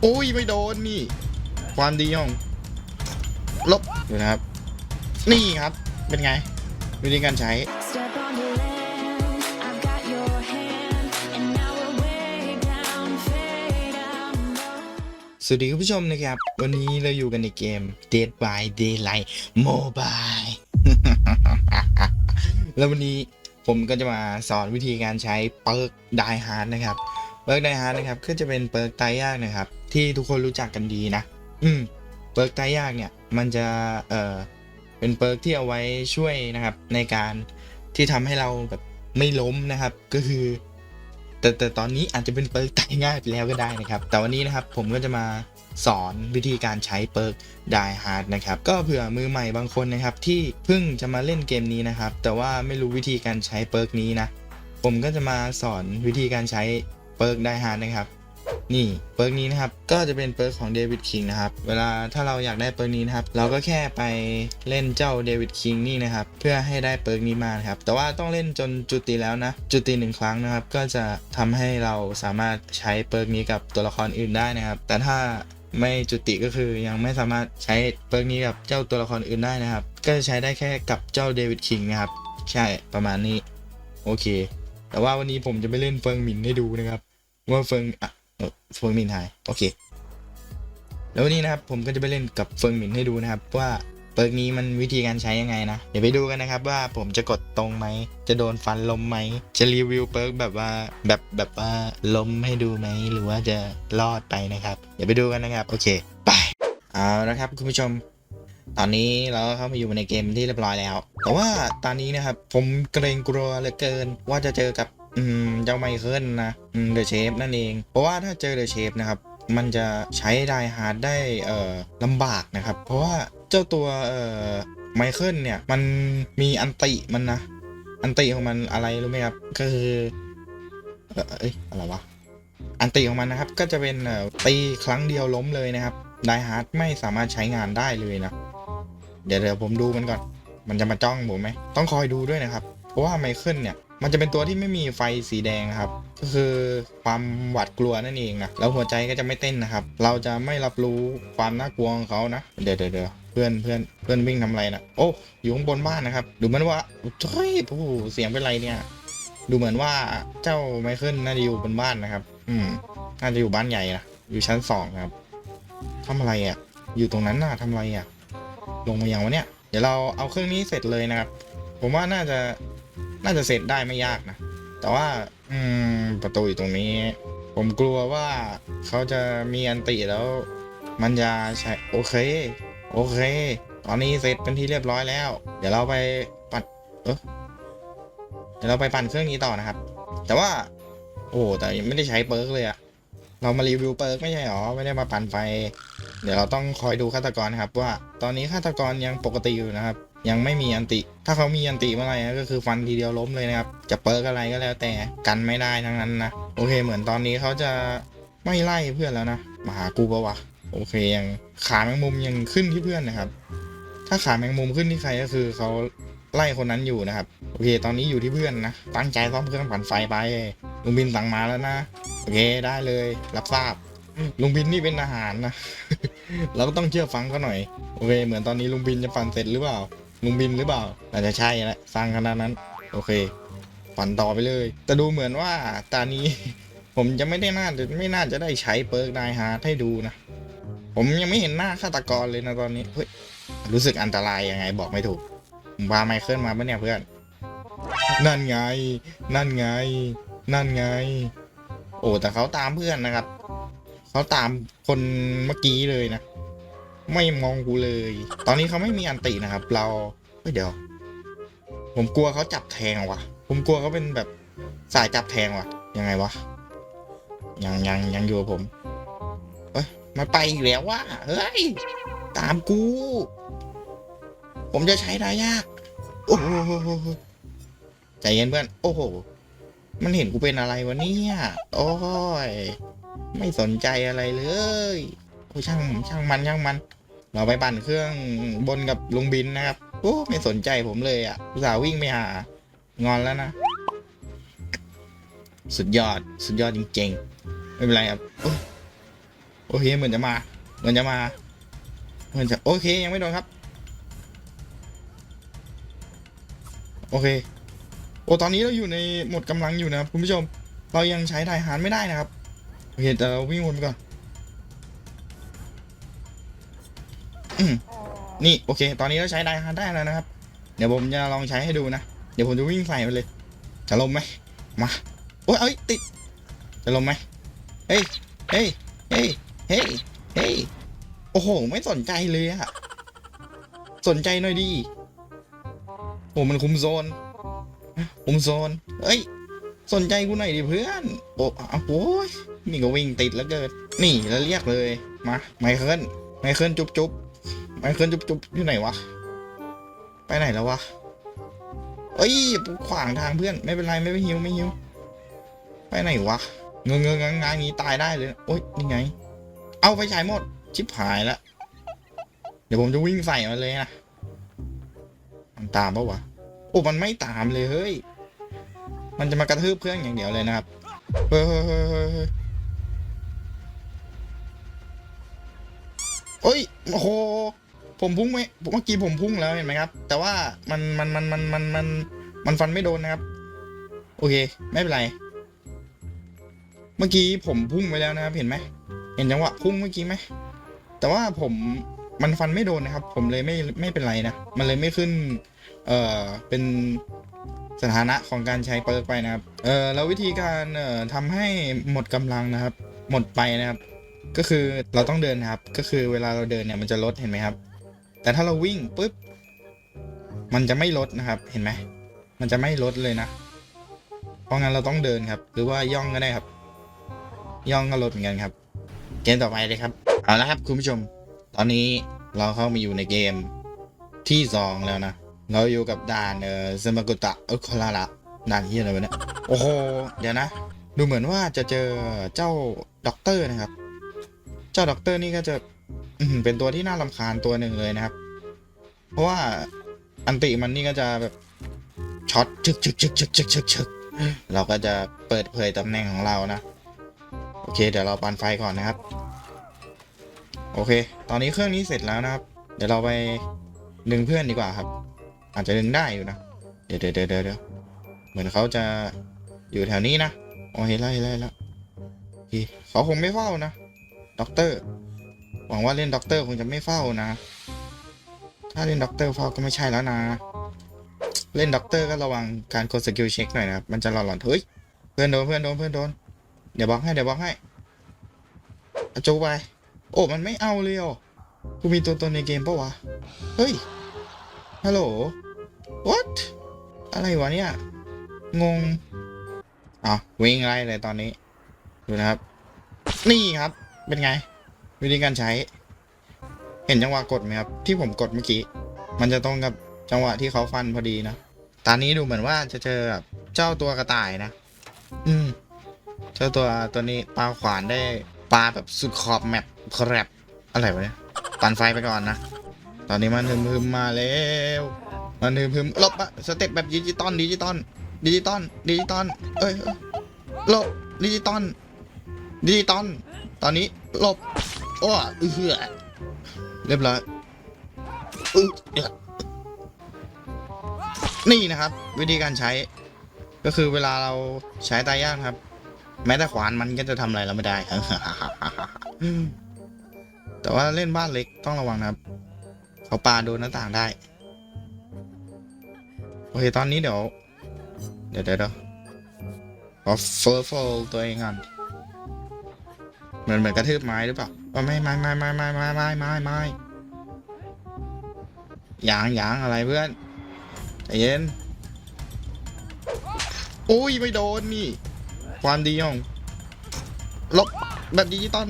โอ้ยไม่โดนนี่ ความดีของลบดูนะครับ นี่ครับเป็นไง วิธีการใช้ Step on the land, I've got your hand, and now we're way down, fade out low. สวัสดีคุณผู้ชมนะครับ วันนี้เราอยู่กันในเกม Dead by Daylight Mobile แล้ววันนี้ผมก็จะมาสอนวิธีการใช้เปิร์กไดฮาร์ดนะครับเปิร์กไดฮาร์ดนะครับก็จะเป็นเปิร์กตายยากนะครับ ที่ทุกคนรู้จักกันดีนะ อืมเปิร์กตายยากเนี่ยมันจะเอ่อเป็นเปิร์กที่เอาไว้ช่วยนะครับ ในการที่ทำให้เราแบบไม่ล้มนะครับ ก็คือ แต่แต่ตอนนี้อาจจะเป็นเปิร์กตายง่ายไปแล้วก็ได้นะครับ แต่วันนี้นะครับผมก็จะมาสอนวิธีการใช้เปิร์ก Die Hard นะครับ ก็เผื่อมือใหม่บางคนนะครับ ที่เพิ่งจะมาเล่นเกมนี้นะครับ แต่ว่าไม่รู้วิธีการใช้เปิร์กนี้นะผมก็จะมาสอนวิธีการใช้ เปิร์ก Die Hard นะครับ นี่เปิร์กนี้นะครับก็จะเป็นเปิร์กของเดวิดคิงนะครับ เวลาถ้าเราอยากได้เปิร์กนี้นะครับ เราก็แค่ไปเล่นเจ้าเดวิดคิงนี่นะครับ เพื่อให้ได้เปิร์กนี้มาครับ แต่ว่าต้องเล่นจนจุติแล้วนะ จุติหนึ่งครั้งนะครับ ก็จะทำให้เราสามารถใช้เปิร์กนี้กับตัวละครอื่นได้นะครับ แต่ถ้าไม่จุติก็คือยังไม่สามารถใช้เปิร์กนี้กับเจ้าตัวละครอื่นได้นะครับ ก็จะใช้ได้แค่กับเจ้าเดวิดคิงนะครับ ใช่ประมาณนี้ โอเค แต่ว่าวันนี้ผมจะไปเล่นเฟิงหมินให้ดูนะครับ ว่าเฟิงอะเออเฟิงมินหายโอเค แล้ววันนี้นะครับผมก็จะไปเล่นกับเฟิงมินให้ดูนะครับ ว่าเปิร์กนี้มันวิธีการใช้ยังไงนะ เดี๋ยวไปดูกันนะครับว่าผมจะกดตรงไหม จะโดนฟันลมไหม จะรีวิวเปิร์กแบบว่าแบบแบบว่าล้มให้ดูไหม หรือว่าจะรอดไปนะครับ เดี๋ยวไปดูกันนะครับ โอเค ไปเอาละครับคุณผู้ชม ตอนนี้เราก็เข้ามาอยู่ในเกมที่เรียบร้อยแล้ว แต่ว่าตอนนี้นะครับผมเกรงกลัวเหลือเกินว่าจะเจอกับ อืมเจ้าไมเคิลนะเดอะเชฟนั่นเอง เพราะว่าถ้าเจอเดอะเชฟนะครับ มันจะใช้ไดฮาร์ดได้เอ่อลำบากนะครับ เพราะว่าเจ้าตัวเอ่อไมเคิลเนี่ย มันมีอันติมันนะ อันติของมันอะไรรู้ไหมครับ ก็คือเอ่อเอ้ยอะไรวะอันติของมันนะครับ ก็จะเป็นเอ่อตีครั้งเดียวล้มเลยนะครับไดฮาร์ดไม่สามารถใช้งานได้เลยนะ เดี๋ยวเดี๋ยวผมดูมันก่อน มันจะมาจ้องผมไหม ต้องคอยดูด้วยนะครับ เพราะว่าไมเคิลเนี่ย มันจะเป็นตัวที่ไม่มีไฟสีแดงนะครับ ก็คือความหวาดกลัวนั่นเองนะ แล้วหัวใจก็จะไม่เต้นนะครับ เราจะไม่รับรู้ความน่ากลัวของเขานะ เดี๋ยวเดี๋ยวเพื่อนเพื่อนเพื่อนวิ่งทำอะไรนะโอ้อยู่ข้างบนบ้านนะครับ ดูเหมือนว่าเฮ้ยโอ้เสียงเป็นไรเนี่ย ดูเหมือนว่าเจ้าไมเคิลน่าจะอยู่บนบ้านนะครับ อืมน่าจะอยู่บ้านใหญ่นะอยู่ชั้นสองนะครับทำอะไรอะ อยู่ตรงนั้นน่ะทำอะไรอะ ลงมาอย่างวะเนี่ย เดี๋ยวเราเอาเครื่องนี้เสร็จเลยนะครับ ผมว่าน่าจะ น่าจะเสร็จได้ไม่ยากนะ แต่ว่า อืม ประตูอยู่ตรงนี้ ผมกลัวว่าเขาจะมีอันติแล้ว มันจะใช่โอเค โอเค ตอนนี้เสร็จเป็นที่เรียบร้อยแล้ว เดี๋ยวเราไปปัดเออเดี๋ยวเราไปปั่นเครื่องนี้ต่อนะครับ แต่ว่า โอ้แต่ยังไม่ได้ใช้เปิร์กเลยอะเรามารีวิวเปิร์กไม่ใช่หรอ ไม่ได้มาปั่นไฟ เดี๋ยวเราต้องคอยดูฆาตกรนะครับ ว่า ตอนนี้ฆาตกรยังปกติอยู่นะครับ ยังไม่มีอันติ ถ้าเขามีอันติเมื่อไหร่ก็คือฟันทีเดียวล้มเลยนะครับ จะเปิร์กอะไรก็แล้วแต่กันไม่ได้ทั้งนั้นนะ โอเค เหมือนตอนนี้เขาจะไม่ไล่เพื่อนแล้วนะ มาหากูปะวะ โอเคยังขาแมงมุมยังขึ้นที่เพื่อนนะครับ ถ้าขาแมงมุมขึ้นที่ใครก็คือเขาไล่คนนั้นอยู่นะครับ โอเค ตอนนี้อยู่ที่เพื่อนนะ ตั้งใจซ่อมเครื่องปั่นไฟไป ลุงบินสั่งมาแล้วนะ โอเคได้เลย รับทราบ ลุงบินนี่เป็นทหารนะ เราก็ต้องเชื่อฟังเขาหน่อย โอเค เหมือนตอนนี้ลุงบินจะปั่นเสร็จหรือเปล่า ลุงบินหรือเปล่าน่าจจะใช่แหละสร้างขนาดนั้น โอเคปั่นต่อไปเลย แต่ดูเหมือนว่าตอนนี้ ผมจะไม่ได้น่าจะไม่น่าจะได้ใช้เปิร์กไดฮาร์ดให้ดูนะผมยังไม่เห็นหน้าฆาตกรเลยนะตอนนี้เฮ้ยรู้สึกอันตรายยังไงบอกไม่ถูกผมพาไมเคิลมาปะเนี่ยเพื่อน นั่นไง นั่นไง นั่นไง โอ้แต่เขาตามเพื่อนนะครับ เขาตามคนเมื่อกี้เลยนะ ไม่มองกูเลย ตอนนี้เขาไม่มีอันตินะครับ เราเฮ้ยเดี๋ยว ผมกลัวเขาจับแทงว่ะ ผมกลัวเขาเป็นแบบสายจับแทงว่ะ ยังไงวะ ยังยังยังอยู่ผม เอ้ยมันไปอีกแล้ววะเฮ้ย ตามกู ผมจะใช้ได้ยาก โอ้โหใจเย็นเพื่อน โอ้โห มันเห็นกูเป็นอะไรวะเนี่ย โอ้ย ไม่สนใจอะไรเลย โอ้ช่างช่างมันช่างมัน เราไปปั่นเครื่องบนกับลุงบินนะครับโอ้ไม่สนใจผมเลยอะอุตส่าห์วิ่งไปหางอนแล้วนะ สุดยอดสุดยอดจริงๆ ไม่เป็นไรครับโอเคเหมือนจะมาเหมือนจะมาเหมือนจะโอเคยังไม่โดนครับ โอเค โอ้ตอนนี้เราอยู่ในหมดกำลังอยู่นะครับคุณผู้ชม เรายังใช้ไทยหารไม่ได้นะครับโอเคแต่เราวิ่งวนไปก่อน นี่โอเค ตอนนี้เราใช้ไดฮาร์ดได้แล้วนะครับ เดี๋ยวผมจะลองใช้ให้ดูนะ เดี๋ยวผมจะวิ่งใส่มันเลย จะลมไหมมา โอ้ยเอ้ยติด จะลมไหมเฮ้ย เฮ้ย เฮ้ย เฮ้ย เฮ้ย โอ้โห ไม่สนใจเลยอะสนใจหน่อยดิโอ้มันคุมโซน คุมโซนเฮ้ย สนใจกูหน่อยดิเพื่อนโอ้อ้โอ้ยนี่ก็วิ่งติดแล้วเกินนี่แล้วเรียกเลย มา ไมเคิล ไมเคิลจุ๊บจุ๊บ ไมเคิลจุ๊บจุ๊บอยู่ไหนวะ ไปไหนแล้ววะ เอ้ยขวางทางเพื่อนไม่เป็นไรไม่ไปหิวไม่หิว ไปไหนวะ เงงเงงงางงี้ตายได้เลย โอ๊ยนี่ไง เอาไปฉายหมด ชิบหายล้วเดี๋ยวผมจะวิ่งใส่มันเลยนะมันตามปะวะ โอ้มันไม่ตามเลยเฮ้ย มันจะมากระทืบเพื่อนอย่างเดียวเลยนะครับ เฮ้ยเฮ้ยเฮ้ยเฮ้ยเฮ้ยโอ้ยโอ้โห ผมพุ่งไม่เมื่อกี้ผมพุ่งแล้วเห็นไหมครับ แต่ว่ามันมันมันมันมันมันมันฟันไม่โดนนะครับ โอเค ไม่เป็นไร เมื่อกี้ผมพุ่งไปแล้วนะครับ เห็นไหมเห็นจังหวะพุ่งเมื่อกี้ไหมแต่ว่าผมมันฟันไม่โดนนะครับ ผมเลยไม่ไม่เป็นไรนะมันเลยไม่ขึ้น เอ่อเป็นสถานะของการใช้เปิร์กไปนะครับ เอ่อแล้ววิธีการเอ่อทำให้หมดกำลังนะครับ หมดไปนะครับ ก็คือเราต้องเดินนะครับ ก็คือเวลาเราเดินเนี่ยมันจะลดเห็นไหมครับ แต่ถ้าเราวิ่งปุ๊บ มันจะไม่ลดนะครับ เห็นไหม มันจะไม่ลดเลยนะ เพราะงั้นเราต้องเดินครับ หรือว่าย่องก็ได้ครับ ย่องก็ลดเหมือนกันครับ เกมต่อไปเลยครับ เอาละครับคุณผู้ชม ตอนนี้เราเข้ามาอยู่ในเกมที่สองแล้วนะ เราอยู่กับด่านเอ่อซมากุตะเออโคลาระด่านที่อะไรวะเนี่ย โอ้โห เดี๋ยวนะ ดูเหมือนว่าจะเจอเจ้าด็อกเตอร์นะครับ เจ้าด็อกเตอร์นี่ก็จะ เป็นตัวที่น่ารำคาญตัวหนึ่งเลยนะครับ เพราะว่าอันติมันนี่ก็จะแบบช็อตชึกชึกชึกชึกชึกชึกชึกเราก็จะเปิดเผยตำแหน่งของเรานะ โอเค เดี๋ยวเราปั่นไฟก่อนนะครับ โอเค ตอนนี้เครื่องนี้เสร็จแล้วนะครับ เดี๋ยวเราไปดึงเพื่อนดีกว่าครับ อาจจะดึงได้อยู่นะ เดี๋ยวเดี๋ยวเดี๋ยวเดี๋ยวเหมือนเขาจะอยู่แถวนี้นะ โอเคไล่ไล่แล้วเขาคงไม่เฝ้านะด็อกเตอร์ หวังว่าเล่นด็อกเตอร์คงจะไม่เฝ้านะ ถ้าเล่นด็อกเตอร์เฝ้าก็ไม่ใช่แล้วนะ เล่นด็อกเตอร์ก็ระวังการกดสกิลเช็คหน่อยนะครับ มันจะหลอนๆเฮ้ย เพื่อนโดนเพื่อนโดนเพื่อนโดน เดี๋ยวบล็อกให้เดี๋ยวบล็อกให้อะจูไป โอ้ มันไม่เอาเลยอะกูมีตัวตนในเกมปะวะ เฮ้ย ฮัลโหล what อะไรวะเนี่ย งงอะวิ่งไล่เลยตอนนี้ ดูนะครับ นี่ครับ เป็นไง วิธีการใช้ เห็นจังหวะกดไหมครับ ที่ผมกดเมื่อกี้ มันจะตรงกับจังหวะที่เขาฟันพอดีนะ ตอนนี้ดูเหมือนว่าจะเจอแบบเจ้าตัวกระต่ายนะ อืม เจ้าตัวตัวนี้ปลาขวานได้ปลาแบบสุดขอบแมปแครบอะไรวะเนี่ยปั่นไฟไปก่อนนะ ตอนนี้มันฮึมฮึมมาแล้ว มันฮึมฮึมหลบอะสเต็ปแบบดิจิตอลดิจิตอลดิจิตอลดิจิตอลเอ้ยเอ้ยหลบดิจิตอลดิจิตอลตอนนี้หลบ อ้เอือเรียบร้อยนี่นะครับ วิธีการใช้ ก็คือเวลาเราใช้ตายยากครับ แม้แต่ขวานมันก็จะทำอะไรเราไม่ได้แต่ว่าเล่นบ้านเล็กต้องระวังนะครับ เขาปาโดนหน้าต่างได้ โอเคตอนนี้เดี๋ยว เดี๋ยวเดี๋ยวขอเฟอร์โฟลตัวเองก่อนเหมือนเหมือนกระทืบไม้หรือเปล่า ว่าไม่ไม่ไม่ไม่ไม่ไม่ไม่ไม่ไม่ยางยางอะไรเพื่อนใจเย็นโอ้ยไม่โดนนี่ ความดีของลบแบบดิจิตอล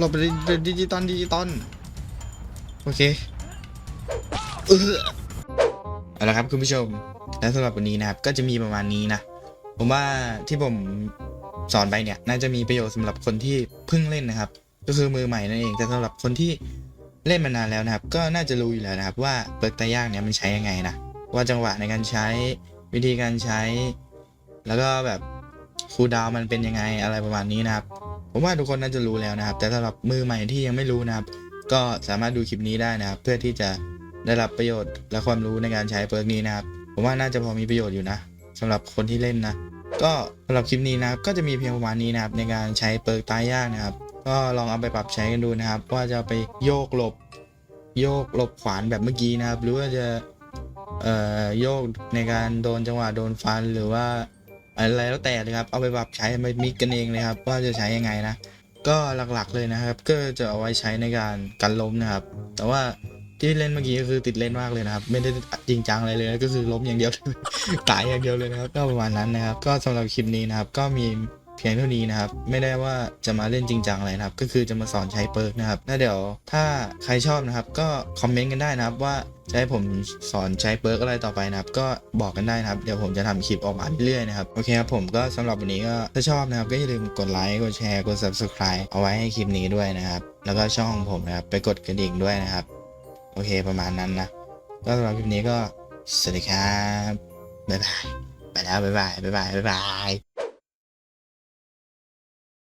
ลบแบบดิจิตอลดิจิตอลโอเคเออเอาละครับคุณผู้ชมและสำหรับวันนี้นะครับก็จะมีประมาณนี้นะผมว่าที่ผม สอนไปเนี่ยน่าจะมีประโยชน์สำหรับคนที่เพิ่งเล่นนะครับ ก็คือมือใหม่นั่นเองแต่สำหรับคนที่เล่นมานานแล้วนะครับ ก็น่าจะรู้อยู่แล้วนะครับ ว่าเปิร์ตายากเนี่ยมันใช้ยังไงนะว่าจังหวะในการใช้วิธีการใช้ แล้วก็แบบคูดาวมันเป็นยังไงอะไรประมาณนี้นะครับผมว่าทุกคนน่าจะรู้แล้วนะครับ แต่สำหรับมือใหม่ที่ยังไม่รู้นะครับ ก็สามารถดูคลิปนี้ได้นะครับ เพื่อที่จะได้รับประโยชน์และความรู้ในการใช้เปิร์กนี้นะครับ ผมว่าน่าจะพอมีประโยชน์อยู่นะสำหรับคนที่เล่นนะ ก็สำหรับคลิปนี้นะครับก็จะมีเพียงประมาณนี้นะครับในการใช้เปิร์กตายยากนะครับ ก็ลองเอาไปปรับใช้กันดูนะครับ ว่าจะไปโยกหลบ โยกหลบขวานแบบเมื่อกี้นะครับ หรือว่าจะเอ่อโยกในการโดนจังหวะโดนฟันหรือว่าอะไรแล้วแต่เลยครับเอาไปปรับใช้ไปมิกกันเองเลยครับ ว่าจะใช้ยังไงนะ ก็หลักๆเลยนะครับ ก็จะเอาไว้ใช้ในการกันล้มนะครับ แต่ว่า ที่เล่นเมื่อกี้ก็คือติดเล่นมากเลยนะครับ ไม่ได้จริงจังอะไรเลยก็คือล้มอย่างเดียวตายอย่างเดียวเลยนะครับก็ประมาณนั้นนะครับ ก็สำหรับคลิปนี้นะครับ ก็มีเพียงเท่านี้นะครับ ไม่ได้ว่าจะมาเล่นจริงจังอะไรนะครับ ก็คือจะมาสอนใช้เปิร์กนะครับแล้วเดี๋ยวถ้าใครชอบนะครับ ก็คอมเมนต์กันได้นะครับว่าจะให้ผมสอนใช้เปิร์กอะไรต่อไปนะครับ ก็บอกกันได้นะครับ เดี๋ยวผมจะทำคลิปออกมาเรื่อยๆนะครับ โอเคครับผมก็สำหรับวันนี้ก็ถ้าชอบนะครับ ก็อย่าลืมกดไลค์กดแชร์กด subscribe เอาไว้ให้คลิปนี้ด้วยนะครับ แล้วก็ช่องของผมนะครับ ไปกดกระดิ่งด้วยนะครับ โอเคประมาณนั้นนะ ก็สำหรับคลิปนี้ก็ สวัสดีครับ บ๊ายบาย ไปแล้ว บ๊ายบาย บ๊ายบาย บ๊ายบาย